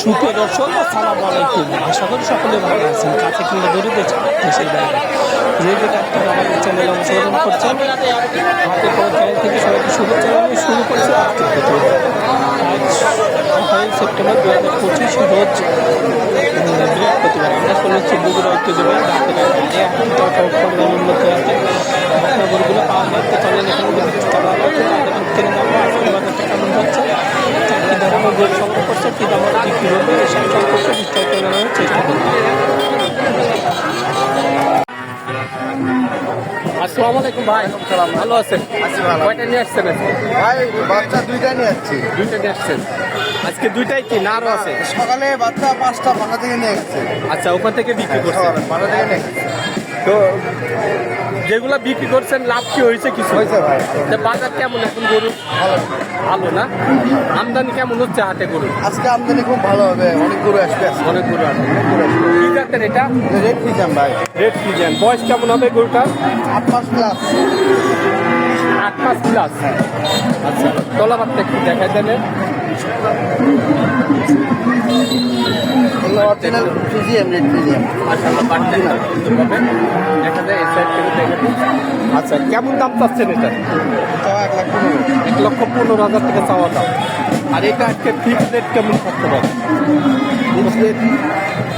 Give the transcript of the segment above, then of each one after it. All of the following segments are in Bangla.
সুপ্রিয় দর্শক, আসসালামু আলাইকুম। আশা করি সকলে ভালো আছেন। কাছে কিংবা দূরে দেশ- দেশের বাইরে। যে কাজটা আমাদের চ্যানেল অনুসরণ করছেন। হাতে খবর চ্যানেল থেকে সবাইকে শুভেচ্ছা জানিয়ে শুরু করছে আজকের প্রতিবেদন। আঠারোই সেপ্টেম্বর দু হাজার পঁচিশ রোজ বৃহস্পতিবার। আমরা চলে হচ্ছে বগুড়া ঐতিহ্যবাহী ডাক্তারের উন্নত আছে। খবরগুলো পাওয়া তো চলেন এখানে কিছু টাকা আছে তাদের কিনে দাম আজকের বাজারটা কেমন যাচ্ছে সংগ্রহ করছে কী দাম সম্পর্কে বিস্তারিত জানানোর চেষ্টা করব। আসসালামু আলাইকুম ভাই। ভালো আছেন। কয়টা নিয়ে আসছেন ভাই বাচ্চা দুইটা নিয়ে দুইটা নিয়ে আসছেন। আজকে দুইটাই কি না আছে? সকালে বাচ্চা পাঁচটা থেকে নিয়ে আচ্ছা ওখান থেকে বিক্রি করছেন? সকালে থেকে নিয়ে তো যেগুলা বিক্রি করছেন লাভ কি হয়েছে কিছু? হয়েছে ভাই। বাজার কেমন এখন গরু? ভালো। ভালো না? আমদানি কেমন হচ্ছে হাটে গরু? আজকে আমদানি খুব ভালো হবে। অনেক গরু আসবে অনেক গরু আছে কি জাতের এটা? রেট দিচ্ছেন ভাই। রেড ফিজিয়ান বয়স কেমন হবে গরুটা আট মাস প্লাস আট মাস প্লাস আচ্ছা তলাবারটা একটু দেখাই দেন। অরিজিনাল। রেট সাইড থেকে দেখে আচ্ছা কেমন দাম পাচ্ছেন এটা? এক লাখ পনেরো। এক লক্ষ পনেরো হাজার টাকা চাওয়া দাম। আর এটা আজকে ফিক্স রেট কেমন থাকতে পারে?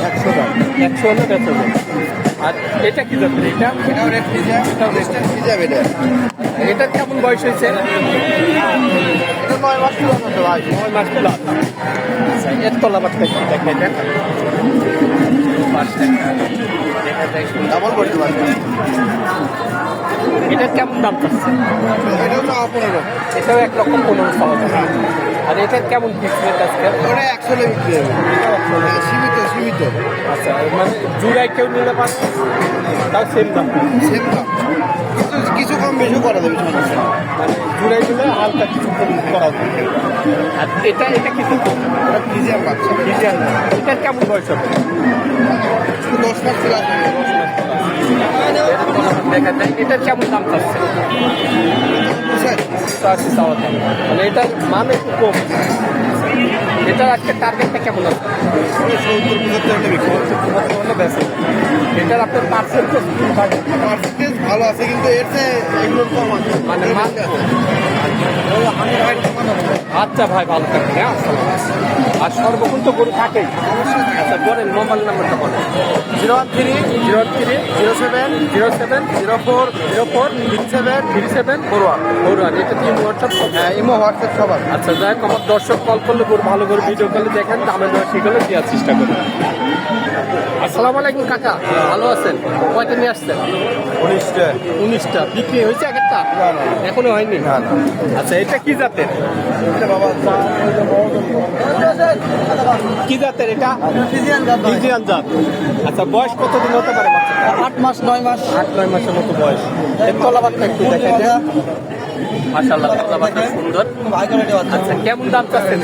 একশো টাকা একশো হলে একশো যাবে আর এটা এটা এটা কেমন বয়স হয়েছে? এটা নয় মাস পুরো মতো ভাই নয় মাস প্লাস আচ্ছা এর তলাবারটা একটু দেখাই দেন। পাঁচটা দেখা যায় সুন্দর। ডাবল করতে পারবে এটা কেমন দাম চাচ্ছে এটাও এক লক্ষ পনেরো পাওয়া আর এটার কেমন ফিক্স রেট আজকে? ওটা একশো বিক্রি হবে। হ্যাঁ, সীমিত সীমিত। আচ্ছা মানে জুড়ায় কেউ নিলে পারে তাও সেম দাম। সেম দাম। কিছু কিছু কম বেশি করা যাবে সমস্যা মানে জুড়াই দিলে হালকা কিছু কম করা যাবে। আর এটা এটা কিছু ফিজিএম বাচ্চা। ডিজাইন এটার কেমন বয়স হবে? দশ মাস দেখা যায় এটার কেমন দাম চাচ্ছে? একশো আশি। চাওয়া মানে এটার মান একটু কম। এটার আজকে টার্গেটটা কেমন আছে? এটার আপনার পার্সেন্টেজ ভালো আছে কিন্তু এর চেয়ে এগুলোর কম আছে। মানে আচ্ছা ভাই ভালো থাকবেন হ্যাঁ? আর সর্বক্ষণ তো গরু থাকেই। আচ্ছা বলেন মোবাইল নাম্বারটা বলেন। Zero one three zero three zero seven zero seven zero four zero four three seven three seven four one. Four one এটা তিন হোয়াটসঅ্যাপ হ্যাঁ ইমো হোয়াটসঅ্যাপ সবার। আচ্ছা যাই হোক, আমার দর্শক কল করলে গরু ভালো করে ভিডিও কলে দেখেন দামে দেওয়া ঠিক হলে দেওয়ার চেষ্টা করুন। আসসালামু আলাইকুম কাকা। ভালো আছেন? কয়টা নিয়ে আসছেন? উনিশটা। উনিশটা। বিক্রি হয়েছে না। এখনও হয়নি? না না। আচ্ছা এটা কি জাতের? বাবা কি জাতের এটা? ফিজিয়ান জাত আচ্ছা বয়স কতদিন হতে পারে আট মাস নয় মাস। আট নয় মাসের মতো বয়স। এর তলাবারটা একটু দেখাই দেন মাশাআল্লাহ তলাবারটা সুন্দর। আচ্ছা কেমন দাম চাচ্ছেন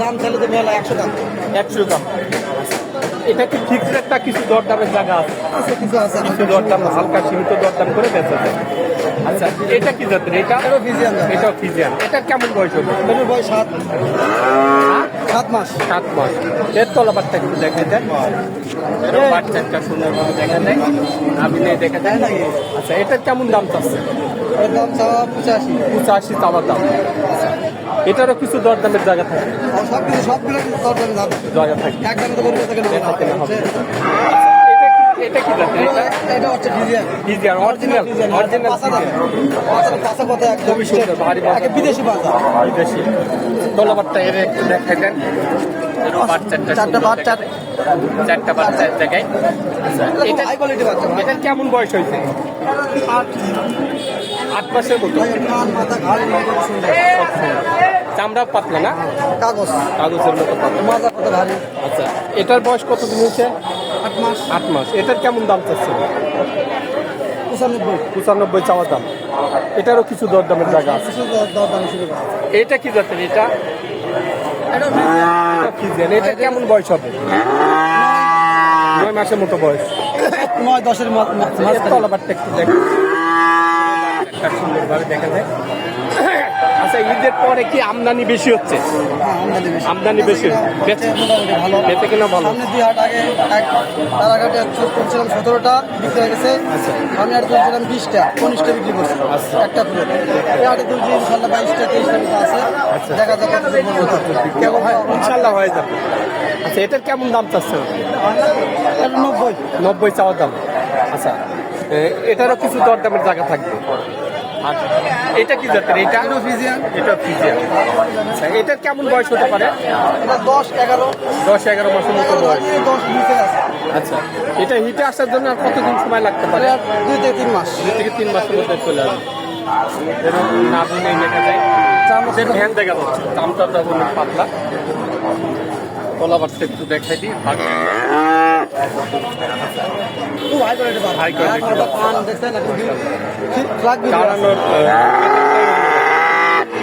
দাম চাইলে তো মেলা একশো দাম। একশো দাম। এটা কি ফিক্সড একটা কিছু দরদামের জায়গা আছে। কিছু আছে কিছু দরদাম হালকা সীমিত দরদাম করে বেচা যায়। আচ্ছা এটা কি জাতের? এটা? এটা ফিজিয়ান জাত। ফিজিয়ান। এটা কেমন বয়স হবে? বয়স সাত। সাত মাস। সাত মাস। এর তলাবারটা একটু দেন। যায় এরও একটা সুন্দরভাবে দেখা যায় আপনি দেখা দেন। আচ্ছা এটার কেমন দাম চাচ্ছে? এর দাম চাওয়া পঁচাশি। পঁচাশি চাওয়ার দাম। এটারও কিছু দরদামের জায়গা থাকে? সব কিছু সবগুলো দরদামের দরদাম দাম জায়গা থাকে। একদম তো করবে এটা কি এটা জাতের এটা? এটা হচ্ছে অরিজিনাল অরিজিনাল পাঁচা কথা একদম খুবই সুন্দর, ভারী বিদেশি পাঁচা বিদেশি। তলাবারটা এর একটু দেখাই দেন। এরও বাচ্চাটা চারটা সুন্দর বাচ্চা। চারটা বাচ্চা এক জায়গায় এটা কেমন বয়স হয়েছে? আট। মাসের মতো। চামড়া পাতলা না? কাগজ। কাগজের মতো পাতলা। মাজা কত ভারী। আচ্ছা এটার বয়স কতদিন হয়েছে? আট মাস। আট মাস। এটার কেমন দাম চাচ্ছে পঁচানব্বই। পঁচানব্বই চাওয়া দাম। এটারও কিছু দরদামের জায়গা আছে? এটা কি জাতের এটা? কি জাতের? এটা কেমন বয়স হবে? নয় মাসের মতো বয়স। নয় দশের মাঝখানে। তলাবারটা একটু দেখ। সুন্দরভাবে দেখা যায়। আচ্ছা ঈদের পরে কি আমদানি বেশি হচ্ছে? হ্যাঁ আমদানি বেশি। বেচে কিনা ভালো। সামনে দুই হাট আগে এক তারাঘাটে করছিলাম সতেরোটা বিক্রি হয়ে গেছে। আমি আর তুলছিলাম বিশটা উনিশটা বিক্রি করছি একটা তুলে এই হাটে তুলছি ইনশাল্লাহ বাইশটা তেইশটা মতো আছে। দেখা যাক কেমন হয় ইনশাল্লাহ হয়ে যাবে। আচ্ছা এটার কেমন দাম চাচ্ছেন নব্বই। নব্বই চাওয়ার দাম। আচ্ছা এটারও কিছু দরদামের জায়গা থাকবে? এটা কি জাতের? এটা ফিজিয়ান। এটা ফিজিয়ান। আচ্ছা এটার কেমন বয়স হতে পারে? দশ এগারো। দশ এগারো মাসের মতো বয়স। আচ্ছা এটা হিটে আসার জন্য আর কতদিন সময় লাগতে পারে? দুই থেকে তিন মাস। দুই থেকে তিন মাসের মধ্যে চলে আসবে। না দিনে দেখা যায়। ভ্যান দেখা যাচ্ছে। চামচাটা পাতলা। কলাবারটা একটু দেখাই দিই। হাই কোয়ালিটি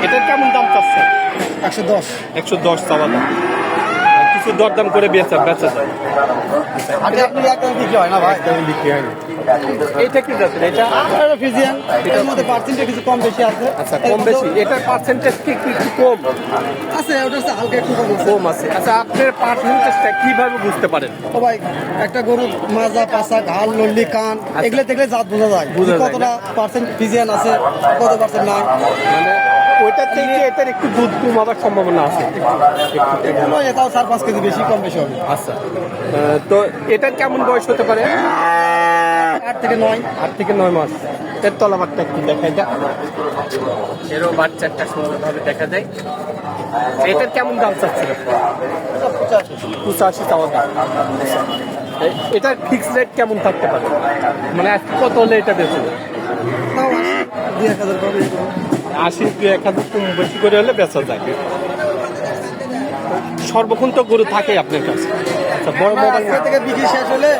এটার কেমন দাম চাচ্ছে? একশো দশ। একশো দশ চাওয়া দাম। কিছু দরদাম করে বেচা বেচা যায়। আগে আপনি একদম বিক্রি হয় না ভাই? বিক্রি হয়নি এইটা কি যাচ্ছে এটা এটা ফিজিয়ান এর মধ্যে পার্সেন্টেজ কিছু কম বেশি আছে। আচ্ছা কম বেশি। এটার পার্সেন্টেজ কি কি একটু কম? আছে ওটা হচ্ছে হালকা একটু কম আছে। কম আছে। আচ্ছা আপনার পার্সেন্টেজটা কীভাবে বুঝতে পারেন? তো ভাই একটা গরুর মাজা পাশা ঘাল নল্লি কান এগুলো দেখলে জাত বোঝা যায়। বোঝা যায়। কতটা পার্সেন্ট ফিজিয়ান আছে কত পার্সেন্ট নাই। মানে ওইটার থেকে এটার একটু দুধ কম হওয়ার সম্ভাবনা আছে। তাও চার পাঁচ কেজি বেশি কম বেশি হবে। আচ্ছা। তো এটার কেমন বয়স হতে পারে? আট থেকে নয়। আট থেকে নয় মাস। এর তলাবারটা একটু দেখা যায় এরও বাচ্চাটা সুন্দরভাবে দেখা যায়। এটার কেমন দাম চাচ্ছিল পঁচাশি চাওয়া দাম। এটার ফিক্স রেট কেমন থাকতে পারে? মানে কত হলে এটা তাও দুই এক হাজার। আশি দুই এক হাজার কম বেশি করে হলে বেচা যায়। সর্বক্ষণ তো গরু থাকে আপনার কাছে। আচ্ছা বড় মোবাইল আজকে থেকে বিক্রি শেষ হলে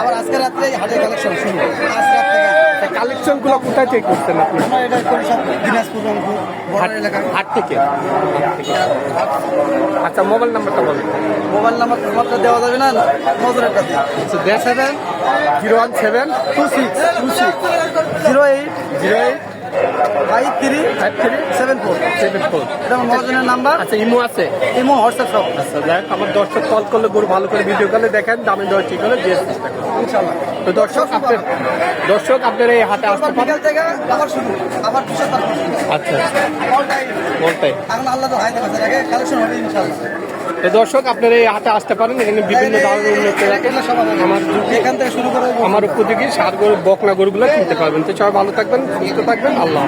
আবার আজকে রাত্রে হাটের কালেকশন শুরু। আজ রাত কালেকশনগুলো কোথায় থেকে করতেন আপনি? এটা দিনাজপুর রংপুর বর্ডার এলাকা। হাট থেকে? আচ্ছা মোবাইল নাম্বারটা বলুন। মোবাইল নাম্বার তোমারটা দেওয়া যাবে না নজরের কাছে seven zero one seven two six two six zero eight zero eight five three five three seven four seven four এটা আমার মহাজনের নাম্বার আচ্ছা ইমো আছে? ইমো হোয়াটসঅ্যাপ সব আচ্ছা দেখ আমার দর্শক কল করলে গরু ভালো করে ভিডিও কলে দেখেন দামে দর ঠিক হলে দিয়ে চেষ্টা করুন ইনশাল্লাহ তো দর্শক আপনার দর্শক আপনার এই হাটে আসতে পারেন থেকে আবার শুরু আবার শুরু আচ্ছা। Time। বলটাই এখন আল্লাহ তো হাই আগে কালেকশন হবে ইনশাল্লাহ দর্শক আপনারা এই হাতে আসতে পারেন এখানে বিভিন্ন ধরনের উন্নত। আমার এখান থেকে শুরু করে আমার উপযোগী সার গরু বকনা গরুগুলো কিনতে পারবেন তো সবাই ভালো থাকবেন সুস্থ থাকবেন আল্লাহ।